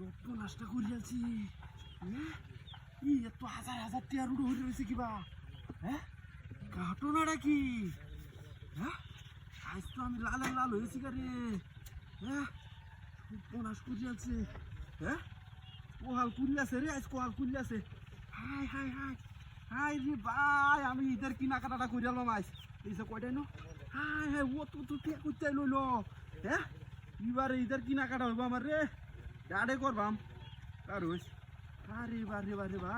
সর্বনাশটা করিয়াছি হ্যাঁ? ই, এত হাজার হাজার টিয়ার উড়ে হয়ে রয়েছে কিবা। হ্যাঁ ঘটনাটা কি হ্যাঁ আজ তো আমি লাল লাল হয়েছি রে হ্যাঁ সর্বনাশ করিয়াছে হ্যাঁ কোহাল কুরিয়াছে রে আজ কোহাল কুরিয়াছে হাই হাই হাই। হাই রে ভাই আমি ঈদের কেনাকাটা করিয়ালাম আজ এই যে কয়টাই নো? হাই হাই, ও তো তো টিয়া করতে লইল হ্যাঁ এবারে ঈদের কেনাকাটা হইব আমার রে গাড়ে করবাম কার হইস আরে বারে বারে বা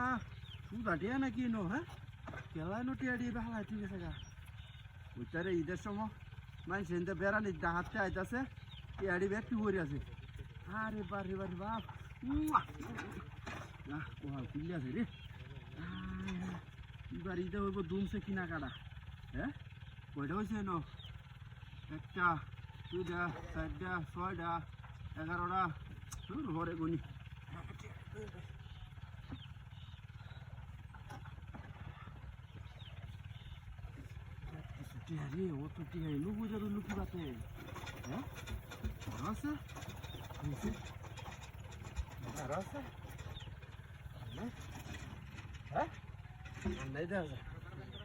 সুদা টিয়া নাকি নো হ্যাঁ কেলাই নো টিয়া দিয়ে বেলা ঠিক আছে গা ওইটারে ঈদের সময় মানুষ এনতে বেড়ানি হাতে আইতাছে টিয়াড়ি ব্যক্তি করে আছে আরে বারে বারে বাপ কোহাল খুললে আছে রে এবার ঈদে হইব দুমছে কিনা কাটা হ্যাঁ কয়টা হয়েছে ন একটা দুইটা চারটা ছয়টা এগারোটা শুরু ঘরে গুনি রে ও তো টিয়া এলো বুঝার লুকি বাতে হ্যাঁ বড় আছে হয়েছে বড় আছে হ্যাঁ হ্যাঁ নাই দেখা যায়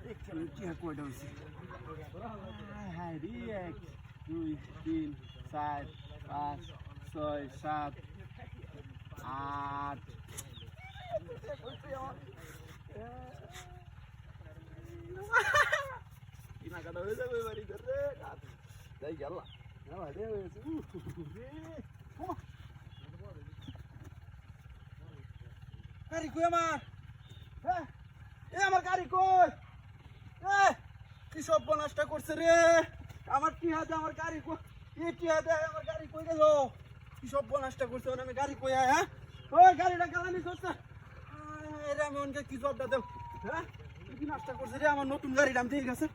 একখানে টিয়া কয়টা হয়েছে হায় হায় রে এক দুই তিন চার পাঁচ ছয় সাত আট কেনাকাটা যাবে বাড়িতে রে যাই গেলাম রে হয়েছে উহ, রে। ওমা। গাড়ি কই আমার? এ আমার গাড়ি কই? এ কি সব বনাসটা করছে রে? আমার কি হাতে আমার গাড়ি কই? এ কি হাতে আমার গাড়ি কই গেল? কি সব বনাসটা করছে? আমি গাড়ি কই হ্যাঁ? ওই গাড়িটা গালানি করছে। রে আমি অনেক কি জবটা দেব? হ্যাঁ? কি নাস্তা করছে রে? আমার নতুন গাড়িটা আমি ঠিক আছে।